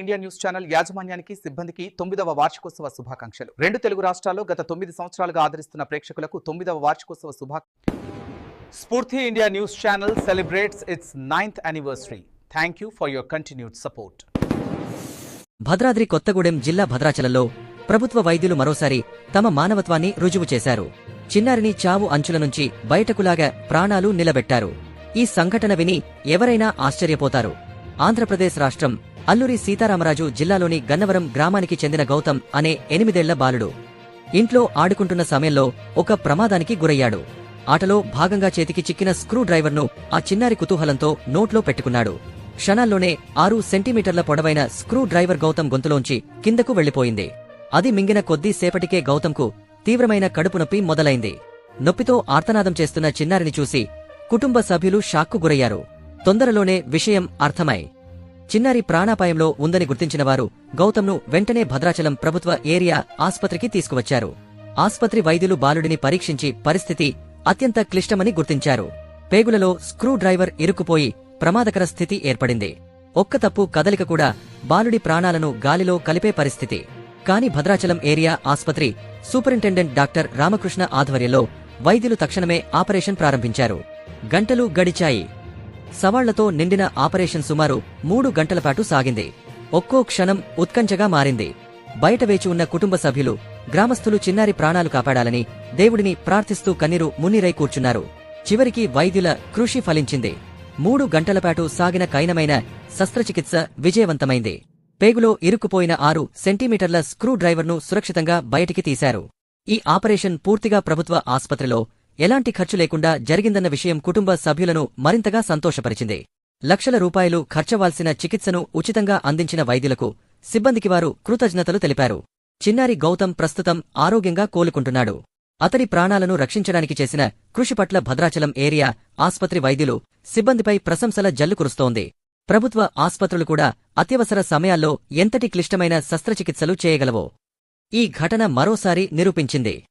India news channel యాజమాన్యానికి సిబ్బందికి తొమ్మిదవ వార్షికోత్సవ శుభాకాంక్షలు. రెండు తెలుగు రాష్ట్రాల్లో గత తొమ్మిది సంవత్సరాలుగా ఆదరిస్తున్న ప్రేక్షకులకు తొమ్మిదవ వార్షికోత్సవ శుభా స్ఫూర్తి India news channel celebrates its ninth anniversary. Thank you for your continued support. Bhadradri Kothagudem జిల్లా భద్రాచలంలో ప్రభుత్వ వైద్యులు మరోసారి తమ మానవత్వాన్ని రుజువు చేశారు. చిన్నారిని చావు అంచుల నుంచి బయటకులాగా ప్రాణాలు నిలబెట్టారు. ఈ సంఘటన విని ఎవరైనా ఆశ్చర్యపోతారు. ఆంధ్రప్రదేశ్ రాష్ట్రం అల్లూరి సీతారామరాజు జిల్లాలోని గన్నవరం గ్రామానికి చెందిన గౌతమ్ అనే ఎనిమిదేళ్ళ బాలుడు. ఇంట్లో ఆడుకుంటున్న సమయంలో ఒక ప్రమాదానికి గురయ్యాడు. ఆటలో భాగంగా చేతికి చిక్కిన స్క్రూ డ్రైవర్ను ఆ చిన్నారి కుతూహలంతో నోట్లో పెట్టుకున్నాడు. క్షణాల్లోనే ఆరు సెంటీమీటర్ల పొడవైన స్క్రూ డ్రైవర్ గౌతమ్ గొంతులోంచి కిందకు వెళ్ళిపోయింది అది మింగిన కొద్దిసేపటికే గౌతమ్కు తీవ్రమైన కడుపు నొప్పి మొదలైంది. నొప్పితో ఆర్తనాదం చేస్తున్న చిన్నారిని చూసి కుటుంబ సభ్యులు షాక్కు గురయ్యారు. తొందరలోనే విషయం అర్థమై చిన్నారి ప్రాణాపాయంలో ఉందని గుర్తించిన వారు గౌతమ్ను వెంటనే భద్రాచలం ప్రభుత్వ ఏరియా ఆస్పత్రికి తీసుకువచ్చారు. ఆస్పత్రి వైద్యులు బాలుడిని పరీక్షించి పరిస్థితి అత్యంత క్లిష్టమని గుర్తించారు. పేగులలో స్క్రూ డ్రైవర్ ఇరుక్కుపోయి ప్రమాదకర స్థితి ఏర్పడింది. ఒక్క తప్పు కదలిక కూడా బాలుడి ప్రాణాలను గాలిలో కలిపే పరిస్థితి. కాని భద్రాచలం ఏరియా ఆస్పత్రి సూపరింటెండెంట్ డాక్టర్ రామకృష్ణ ఆధ్వర్యంలో వైద్యులు తక్షణమే ఆపరేషన్ ప్రారంభించారు. గంటలు గడిచాయి. సవాళ్ళతో నిండిన ఆపరేషన్ సుమారు మూడు గంటల పాటు సాగింది. ఒక్కో క్షణం ఉత్కంఠగా మారింది. బయట వేచి ఉన్న కుటుంబ సభ్యులు గ్రామస్తులు చిన్నారి ప్రాణాలు కాపాడాలని దేవుడిని ప్రార్థిస్తూ కన్నీరు మున్నిరై కూర్చున్నారు. చివరికి వైద్యుల కృషి ఫలించింది. మూడు గంటల పాటు సాగిన కైనమైన శస్త్రచికిత్స విజయవంతమైంది. పేగులో ఇరుక్కుపోయిన ఆరు సెంటీమీటర్ల స్క్రూ డ్రైవర్ను సురక్షితంగా బయటికి తీశారు. ఈ ఆపరేషన్ పూర్తిగా ప్రభుత్వ ఆసుపత్రిలో ఎలాంటి ఖర్చు లేకుండా జరిగిందన్న విషయం కుటుంబ సభ్యులను మరింతగా సంతోషపరిచింది. లక్షల రూపాయలు ఖర్చవాల్సిన చికిత్సను ఉచితంగా అందించిన వైద్యులకు సిబ్బందికి వారు కృతజ్ఞతలు తెలిపారు. చిన్నారి గౌతమ్ ప్రస్తుతం ఆరోగ్యంగా కోలుకుంటున్నాడు. అతని ప్రాణాలను రక్షించడానికి చేసిన కృషి పట్ల భద్రాచలం ఏరియా ఆస్పత్రి వైద్యులు సిబ్బందిపై ప్రశంసల జల్లు కురుస్తోంది. ప్రభుత్వ ఆస్పత్రులు కూడా అత్యవసర సమయాల్లో ఎంతటి క్లిష్టమైన శస్త్రచికిత్సలు చేయగలవో ఈ ఘటన మరోసారి నిరూపించింది.